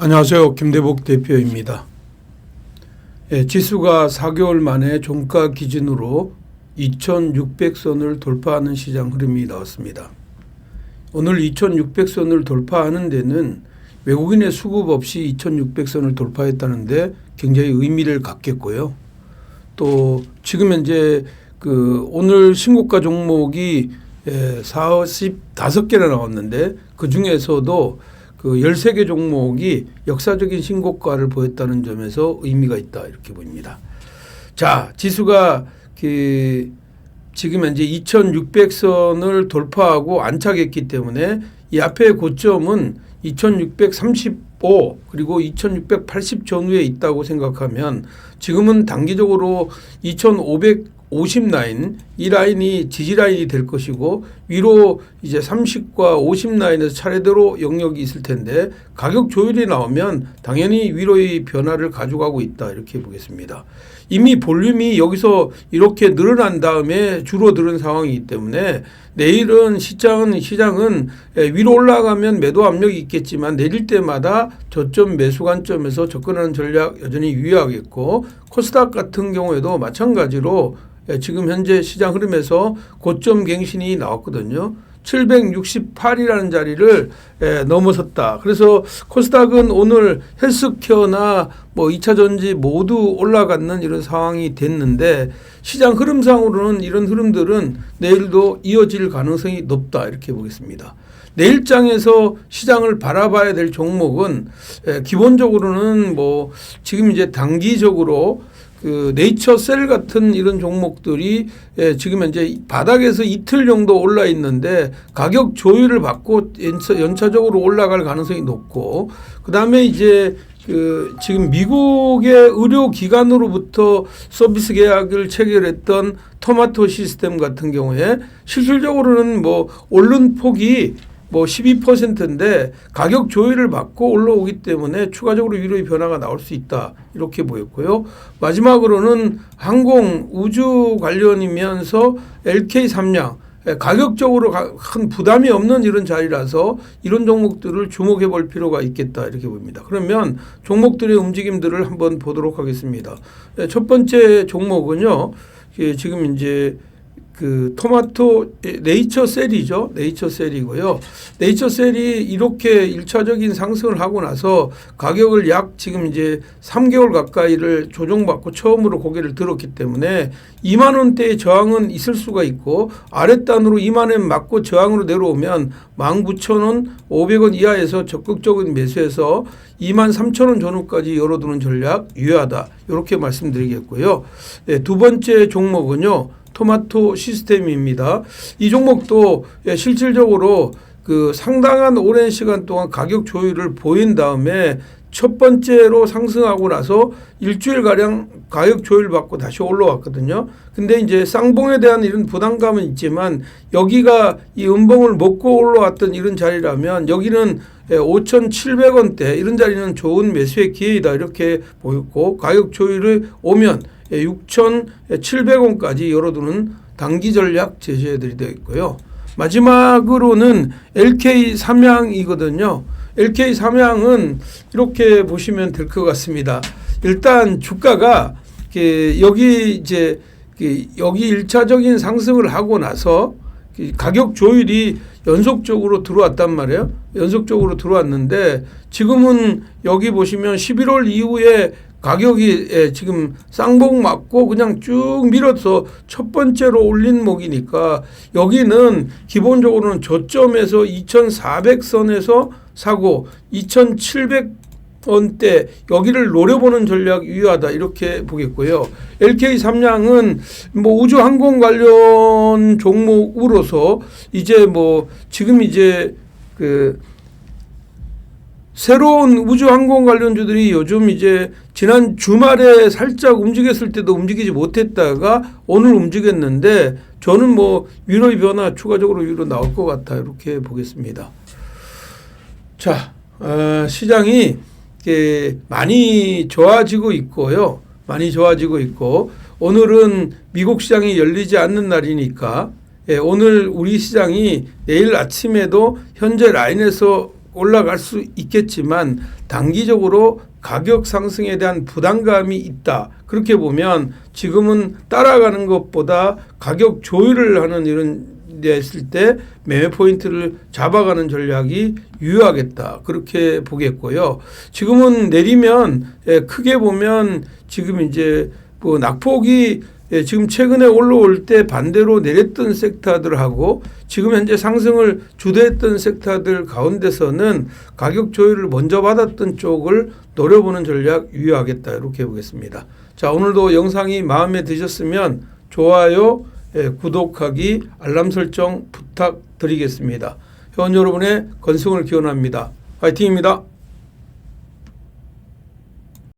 안녕하세요. 김대복 대표입니다. 예, 지수가 4개월 만에 종가 기준으로 2,600선을 돌파하는 시장 흐름이 나왔습니다. 오늘 2,600선을 돌파하는 데는 외국인의 수급 없이 2,600선을 돌파했다는데 굉장히 의미를 갖겠고요. 또 지금 현재 그 오늘 신고가 종목이 예, 45개나 나왔는데 그 중에서도 그 13개 종목이 역사적인 신고가를 보였다는 점에서 의미가 있다 이렇게 보입니다. 자, 지수가 그 지금 현재 2600선을 돌파하고 안착했기 때문에 이 앞에 고점은 2635 그리고 2680 전후에 있다고 생각하면 지금은 단기적으로 2550 라인 이 라인이 지지 라인이 될 것이고 위로 이제 30과 50 라인에서 차례대로 영역이 있을 텐데 가격 조율이 나오면 당연히 위로의 변화를 가져가고 있다 이렇게 보겠습니다. 이미 볼륨이 여기서 이렇게 늘어난 다음에 줄어드는 상황이기 때문에 내일은 시장은 시장은 위로 올라가면 매도 압력이 있겠지만 내릴 때마다 저점 매수 관점에서 접근하는 전략 여전히 유의하겠고 코스닥 같은 경우에도 마찬가지로 지금 현재 시장 흐름에서 고점 갱신이 나왔거든요. 768이라는 자리를 에, 넘어섰다. 그래서 코스닥은 오늘 헬스케어나 뭐 2차 전지 모두 올라가는 이런 상황이 됐는데 시장 흐름상으로는 이런 흐름들은 내일도 이어질 가능성이 높다 이렇게 보겠습니다. 내일장에서 시장을 바라봐야 될 종목은 에, 기본적으로는 뭐 지금 이제 단기적으로 그 네이처셀 같은 이런 종목들이 예, 지금 현재 바닥에서 이틀 정도 올라 있는데 가격 조율을 받고 연차, 연차 적으로 올라갈 가능성이 높고 그다음에 이제 그 지금 미국의 의료 기관으로부터 서비스 계약을 체결했던 토마토 시스템 같은 경우에 실질적으로는 뭐 오른 폭이 뭐 12%인데 가격 조율을 받고 올라오기 때문에 추가적으로 위로의 변화가 나올 수 있다 이렇게 보였고요. 마지막으로는 항공 우주 관련이면서 LK 삼양 가격적으로 큰 부담이 없는 이런 자리라서 이런 종목들을 주목해 볼 필요가 있겠다 이렇게 봅니다. 그러면 종목들의 움직임들을 한번 보도록 하겠습니다. 첫 번째 종목은요. 지금 이제 그 토마토 네이처 셀이죠. 네이처 셀이고요. 네이처 셀이 이렇게 일차적인 상승을 하고 나서 가격을 약 지금 이제 3개월 가까이를 조정받고 처음으로 고개를 들었기 때문에 2만 원대의 저항은 있을 수가 있고 아랫단으로 2만 원 맞고 저항으로 내려오면 19,000원, 500원 이하에서 적극적인 매수해서 2만 3천 원 전후까지 열어두는 전략 유효하다. 이렇게 말씀드리겠고요. 네, 두 번째 종목은요. 토마토 시스템입니다. 이 종목도 예, 실질적으로 그 상당한 오랜 시간 동안 가격 조율을 보인 다음에 첫 번째로 상승하고 나서 일주일 가량 가격 조율 받고 다시 올라왔거든요. 근데 이제 쌍봉에 대한 이런 부담감은 있지만 여기가 이 음봉을 먹고 올라왔던 이런 자리라면 여기는 5,700원대 예, 이런 자리는 좋은 매수의 기회이다 이렇게 보였고 가격 조율을 오면 6,700원까지 열어두는 단기 전략 제시해 드리되어 있고요. 마지막으로는 LK 삼양이거든요. LK 삼양은 이렇게 보시면 될 것 같습니다. 일단 주가가 여기 이제 여기 일차적인 상승을 하고 나서 가격 조율이 연속적으로 들어왔단 말이에요. 연속적으로 들어왔는데 지금은 여기 보시면 11월 이후에 가격이 예, 지금 쌍봉 맞고 그냥 쭉 밀어서 첫 번째로 올린 목이니까 여기는 기본적으로는 저점에서 2,400선에서 사고 2,700 원대 여기를 노려보는 전략 유효하다 이렇게 보겠고요. LK 삼양은 뭐 우주 항공 관련 종목으로서 이제 뭐 지금 이제 그 새로운 우주 항공 관련주들이 요즘 이제 지난 주말에 살짝 움직였을 때도 움직이지 못했다가 오늘 움직였는데 저는 뭐 위로의 변화 추가적으로 위로 나올 것 같아 이렇게 보겠습니다. 자, 어, 시장이 많이 좋아지고 있고요. 많이 좋아지고 있고 오늘은 미국 시장이 열리지 않는 날이니까 예, 오늘 우리 시장이 내일 아침에도 현재 라인에서 올라갈 수 있겠지만 단기적으로 가격 상승에 대한 부담감이 있다. 그렇게 보면 지금은 따라가는 것보다 가격 조율을 하는 이런 데 있을 때 매매 포인트를 잡아가는 전략이 유효하겠다. 그렇게 보겠고요. 지금은 내리면 예, 크게 보면 지금 이제 뭐 낙폭이 예, 지금 최근에 올라올 때 반대로 내렸던 섹터들하고 지금 현재 상승을 주도했던 섹터들 가운데서는 가격 조율을 먼저 받았던 쪽을 노려보는 전략 유효하겠다 이렇게 보겠습니다. 자 오늘도 영상이 마음에 드셨으면 좋아요, 예, 구독하기, 알람 설정 부탁드리겠습니다. 회원 여러분의 건승을 기원합니다. 화이팅입니다.